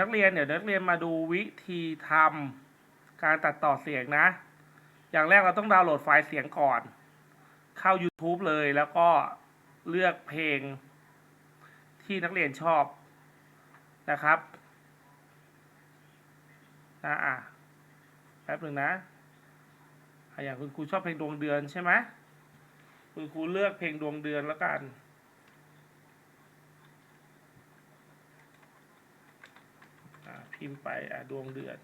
นักเรียนเดี๋ยวนักเรียนมาดูวิธีทำการตัดต่อเสียงนะ อย่างแรกเราต้องดาวน์โหลดไฟล์เสียงก่อน เข้า YouTube เลยแล้วก็เลือกเพลงที่นักเรียนชอบนะครับนะอะแป๊บหนึ่งนะอย่างคุณครูชอบเพลงดวงเดือนใช่ไหมคุณครูเลือกเพลงดวงเดือนแล้วกัน อ่า พิมพ์ไปอ่าดวงเดือน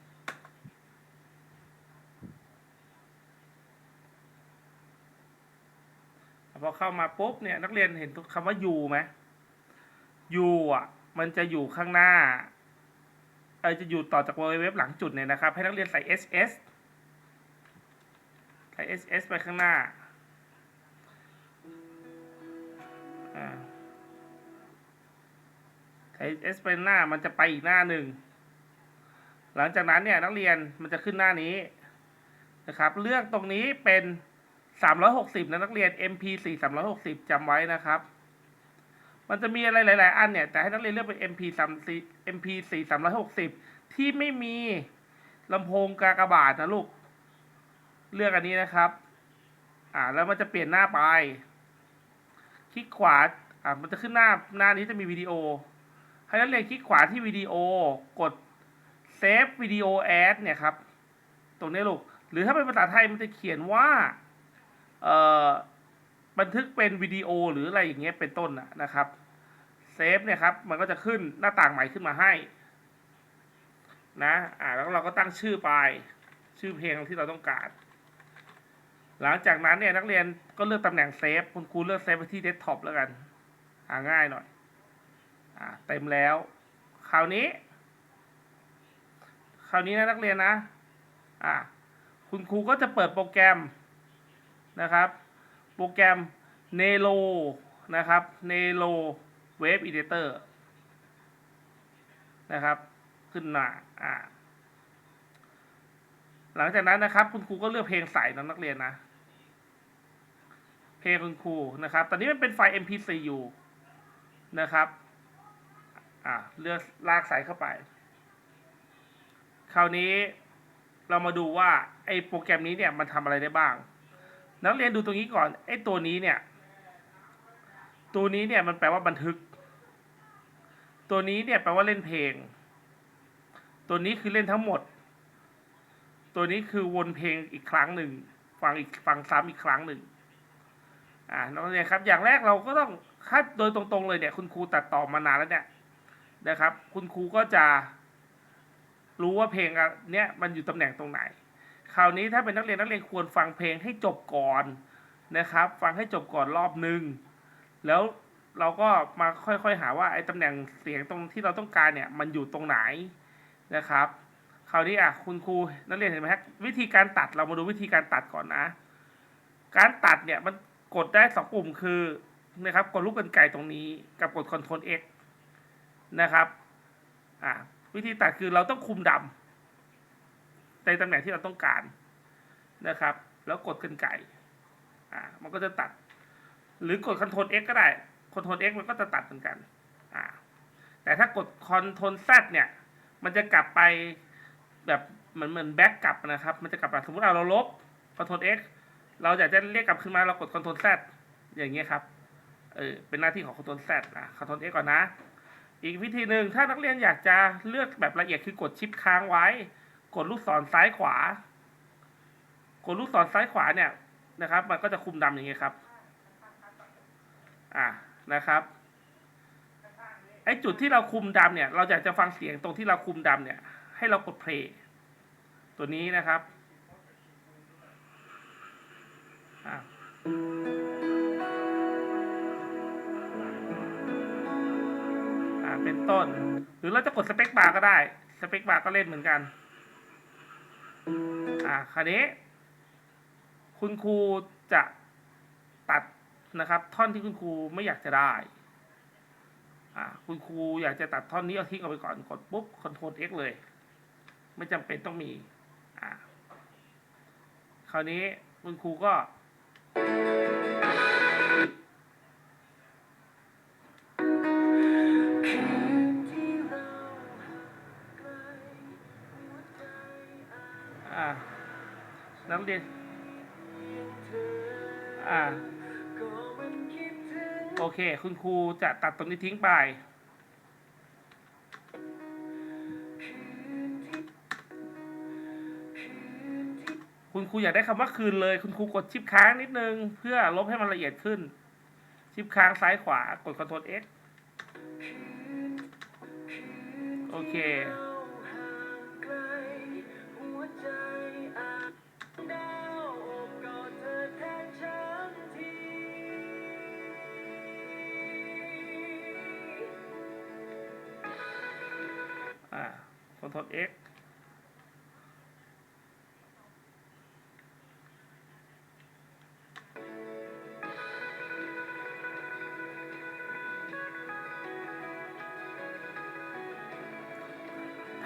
พอเข้ามาปุ๊บเนี่ยนักเรียนเห็นคำว่า U ไหม U อะ มันจะอยู่ข้างหน้าเออจะอยู่ต่อจาก www หลังจุดเนี่ยนะครับ ให้นักเรียนใส่ ss ใส่ ss ไปข้างหน้าอ่าใส่ ss ไปหน้ามันจะไปอีกหน้าหนึ่ง หลังจากนั้นเนี่ยนักเรียนมันจะขึ้นหน้านี้นะครับ เลือกตรงนี้เป็น 360นะนักเรียน MP4 360จำไว้นะครับ มันจะมีอะไรหลาย ๆ อันเนี่ยแต่ให้นักเรียนเลือกเป็น MP3 MP4 360 ที่ไม่มีลำโพงกากบาทนะลูก เลือกอันนี้นะครับ อ่าแล้วมันจะเปลี่ยนหน้าไป คลิกขวาอ่ามันจะขึ้นหน้าหน้านี้จะมีวิดีโอ ให้นักเรียนคลิกขวาที่วิดีโอกด Save Video As เนี่ยครับ ตรงนี้ลูก หรือถ้าเป็นภาษาไทยมันจะเขียนว่าเอ่อบันทึกเป็นวิดีโอหรืออะไรอย่างเงี้ยเป็นต้นนะครับเซฟเนี่ยครับ มันก็จะขึ้นหน้าต่างใหม่ขึ้นมาให้ นะอ่าแล้วเราก็ตั้งชื่อไป ชื่อเพลงที่เราต้องการ หลังจากนั้นเนี่ยนักเรียนก็เลือกตำแหน่งเซฟคุณครูเลือกเซฟไปที่เดสก์ท็อปแล้วกันอ่าง่ายหน่อย อ่าเต็มแล้ว คราวนี้ ราวนี้นะนักเรียนนะ อ่าคุณครูก็จะเปิดโปรแกรมนะครับ โปรแกรม Nelo นะครับ Nelo Web Editor นะครับ ขึ้นมาอ่าหลังจากนั้นนะครับ คุณครูก็เลือกเพลงใส่นะนักเรียนนะ เพลงคุณครูนะครับ ตอนนี้มันเป็นไฟล์ MP4 อยู่นะครับ อ่าเลือกลากใสายเข้าไป คราวนี้เรามาดูว่าไอ้โปรแกรมนี้เนี่ยมันทำอะไรได้บ้าง นักเรียนดูตรงนี้ก่อนไอ้ตัวนี้เนี่ย ตัวนี้เนี่ยมันแปลว่าบันทึก ตัวนี้เนี่ยแปลว่าเล่นเพลง ตัวนี้คือเล่นทั้งหมด ตัวนี้คือวนเพลงอีกครั้งหนึ่งฟังอีกฟังซ้ำอีกครั้งหนึ่งอ่านักเรียนครับอย่างแรกเราก็ต้องคัดโดยตรงๆเลยเนี่ยคุณครูตัดต่อมานานแล้วเนี่ยนะครับ คุณครูก็จะ รู้ว่าเพลงอันเนี้ยมันอยู่ตำแหน่งตรงไหน คราวนี้ถ้าเป็นนักเรียนนักเรียนควรฟังเพลงให้จบก่อนนะครับ ฟังให้จบก่อนรอบหนึ่งแล้วเราก็มาค่อยๆ หาว่าไอ้ตำแหน่งเสียงตรงที่เราต้องการเนี่ยมันอยู่ตรงไหนนะครับคราวนี้อะคุณครูนักเรียนเห็นไหมครับวิธีการตัดเรามาดูวิธีการตัดก่อนนะ การตัดเนี่ยมันกดได้สองปุ่มคือนะครับกดลูกกรรไกตรงนี้กับกด Ctrl X นะครับอ่า วิธีตัดคือเราต้องคุมดำในตำแหน่งที่เราต้องการนะครับ แล้วกดกรรไกรอ่ามันก็จะตัด หรือกด Ctrl X ก็ได้ Ctrl X มันก็จะตัดเหมือนกันอ่าแต่ถ้ากด Ctrl Z เนี่ย มันจะกลับไปแบบเหมือนเหมือนแบ็กกลับนะครับ มันจะกลับมาสมมติเราเราลบ Ctrl X เราอยากจะเรียกกลับขึ้นมาเรากด Ctrl Z อย่างเงี้ยครับ เออ เป็นหน้าที่ของ Ctrl Z อะ Ctrl X ก่อนนะ อีกวิธีหนึ่งถ้านักเรียนอยากจะเลือกแบบละเอียดคือกดชิปค้างไว้ กดลูกศรซ้ายขวา กดลูกศรซ้ายขวาเนี่ยนะครับ มันก็จะคุมดำอย่างเงี้ยครับ อ่านะครับไอจุดที่เราคุมดำเนี่ย เราอยากจะฟังเสียงตรงที่เราคุมดำเนี่ย ให้เรากดเพลย์ตัวนี้นะครับอ่า ต้น หรือเราจะกดสเปคบาร์ก็ได้ สเปคบาร์ก็เล่นเหมือนกัน อ่าคราวนี้ คุณครูจะตัดนะครับ ท่อนที่คุณครูไม่อยากจะได้อ่าคุณครูอยากจะตัดท่อนนี้เอาทิ้งเอาไปก่อนกดปุ๊บ Ctrl X เลย ไม่จำเป็นต้องมีอ่าคราวนี้คุณครูก็ นักเรียนอ่า โอเค คุณครูจะตัดตรงนี้ทิ้งไป คุณครูอยากได้คำว่าคืนเลย คุณครูกดชิปค้างนิดนึง เพื่อลบให้มันละเอียดขึ้น ชิปค้างซ้ายขวา กด Ctrl X โอเคา Ctrl X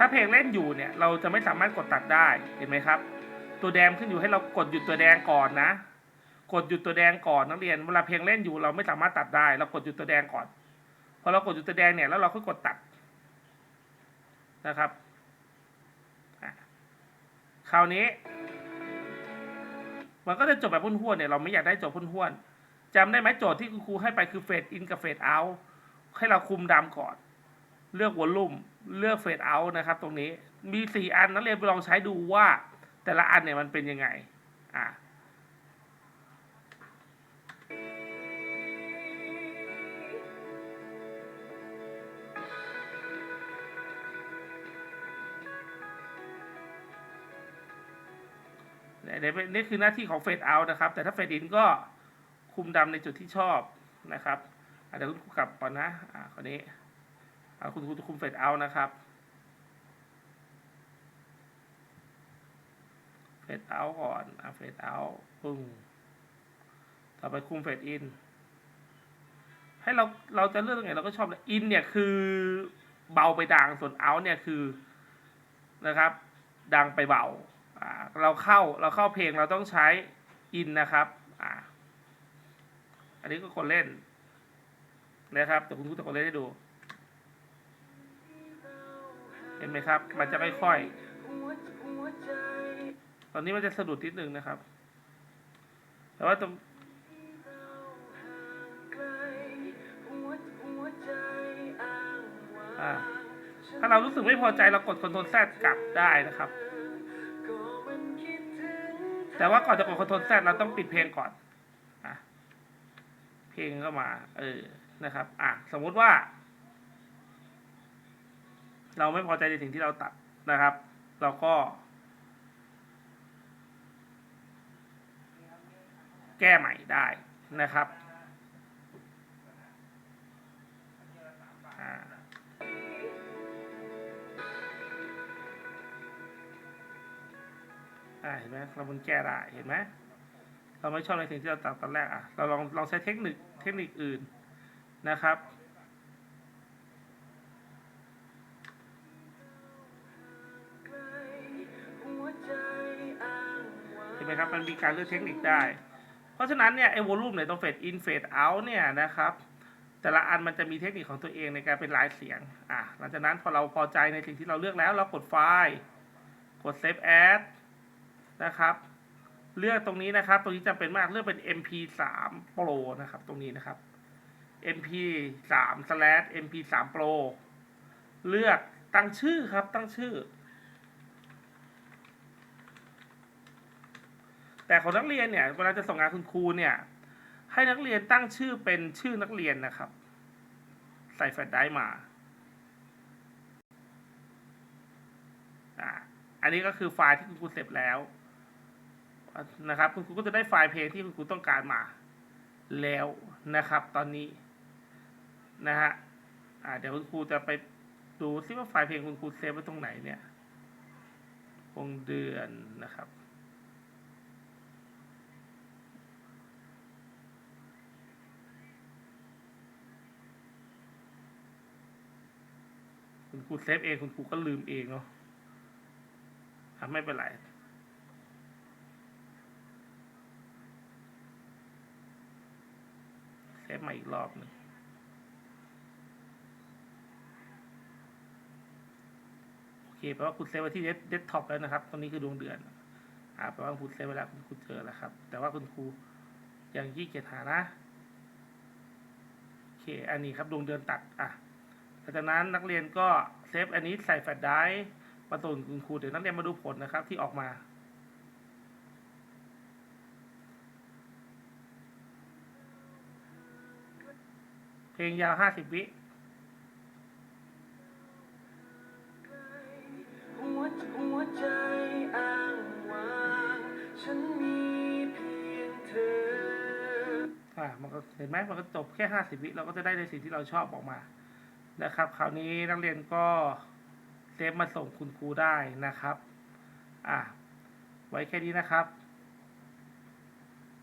ถ้าเพลงเล่นอยู่เนี่ยเราจะไม่สามารถกดตัดได้เห็นไหมครับ ตัวแดงขึ้นอยู่ให้เรากดหยุดตัวแดงก่อนนะ กดหยุดตัวแดงก่อนนักเรียนเวลาเพลงเล่นอยู่เราไม่สามารถตัดได้ เรากดหยุดตัวแดงก่อนพอเรากดหยุดตัวแดงเนี่ยแล้วเราค่อยกดตัดนะครับ คราวนี้ มันก็จะจบแบบพุ่นๆเนี่ยเราไม่อยากได้จบพุ่นๆจำได้ไหมโจทย์ที่คุณครูให้ไปคือเฟดอินกับเฟดเอาให้เราคุมดำก่อน เลือกวอลลุ่มเลือกเฟดเอานะครับ ตรงนี้มีสี่อันนักเรียนไปลองใช้ดูว่าแต่ละอันเนี่ยมันเป็นยังไงอ่า นี่เดี๋ยวนี่คือหน้าที่ของเฟดเอานะครับ แต่ถ้าเฟดอินก็คุมดำในจุดที่ชอบนะครับอะเดี๋ยวคุณกลับก่อนนะอ่าคนนี้อ่าคุณครูจะคุมเฟดเอานะครับเฟดเอาก่อนอ่าเฟดเอาปึ้งต่อไปคุมเฟดอินให้เราเราจะเลือกตรงไหนเราก็ชอบเลยอินเนี่ยคือเบาไปดังส่วนเอาเนี่ยคือนะครับดังไปเบา เราเข้าเราเข้าเพลงเราต้องใช้อินนะครับอ่าอันนี้ก็คนเล่นนะครับแต่คุณครูจะคนเล่นให้ดู เห็นไหมครับ มันจะค่อยๆตอนนี้มันจะสะดุดนิดนึงนะครับ แต่ว่าตรงถ้าเรารู้สึกไม่พอใจเรากด Ctrl Z กลับได้นะครับ แต่ว่าก่อนจะกดคอนโทรลแซดเราต้องปิดเพลงก่อนอะเพลงก็มา เออ นะครับ อะ สมมุติว่า เราไม่พอใจในสิ่งที่เราตัดนะครับ เราก็ แก้ใหม่ได้นะครับ อ่าเห็นไหมเรามันแก้ได้เห็นไหมเราไม่ชอบในสิ่งที่เราตัดตอนแรกอะเราลองลองใช้เทคนิคเทคนิคอื่นนะครับเห็นไหมครับมันมีการเลือกเทคนิคได้ เพราะฉะนั้นเนี่ยไอ้วอลลุ่มเนี่ยต้องเฟดอินเฟดเอาเนี่ยนะครับแต่ละอันมันจะมีเทคนิคของตัวเองในการเป็นลายเสียง อะ หลังจากนั้นพอเราพอใจในสิ่งที่เราเลือกแล้ว เรากดไฟล์ กด Save As นะครับ เลือกตรงนี้นะครับ ตรงนี้จำเป็นมากเลือกเป็น MP3 Pro นะครับ ตรงนี้นะครับ MP3 slash MP3 Pro เลือกตั้งชื่อครับ ตั้งชื่อ แต่ของนักเรียนเนี่ยเวลาจะส่งงานคุณครูเนี่ย ให้นักเรียนตั้งชื่อเป็นชื่อนักเรียนนะครับ ใส่แฟลชไดร์มาอ่าอันนี้ก็คือไฟล์ที่คุณครูเสร็จแล้ว นะครับ คุณครูก็จะได้ไฟล์เพลงที่คุณครูต้องการมาแล้วนะครับ ตอนนี้นะฮะเดี๋ยวคุณครูจะไปดูซิว่าไฟล์เพลงคุณครูเซฟไว้ตรงไหนเนี่ยวงเดือนนะครับคุณครูเซฟเองคุณครูก็ลืมเองเนาะไม่เป็นไร เซฟมาอีกรอบหนึ่งโอเคแปลว่าคุณเซฟไว้ที่เดสก์ท็อปแล้วนะครับ ตรงนี้คือดวงเดือน อ่าแปลว่าคุณเซฟไว้แล้วคุณครูเจอแล้วครับ แต่ว่าคุณครูยังขี้เกียจหานะโอเคอันนี้ครับดวงเดือนตัดอะหลังจากนั้นนักเรียนก็เซฟอันนี้ใส่แฟลชไดรฟ์มาส่งคุณครูเดี๋ยวนักเรียนมาดูผลนะครับที่ออกมา เพลงยาวห้าสิบวิหัวหัวใจอ้างว้างฉันมีเพียงเธอ อ่ามันก็เห็นไหมมันก็จบแค่ห้าสิบวิเราก็จะได้ในสิ่งที่เราชอบออกมานะครับ คราวนี้นักเรียนก็เซฟมาส่งคุณครูได้นะครับ อ่าไว้แค่นี้นะครับ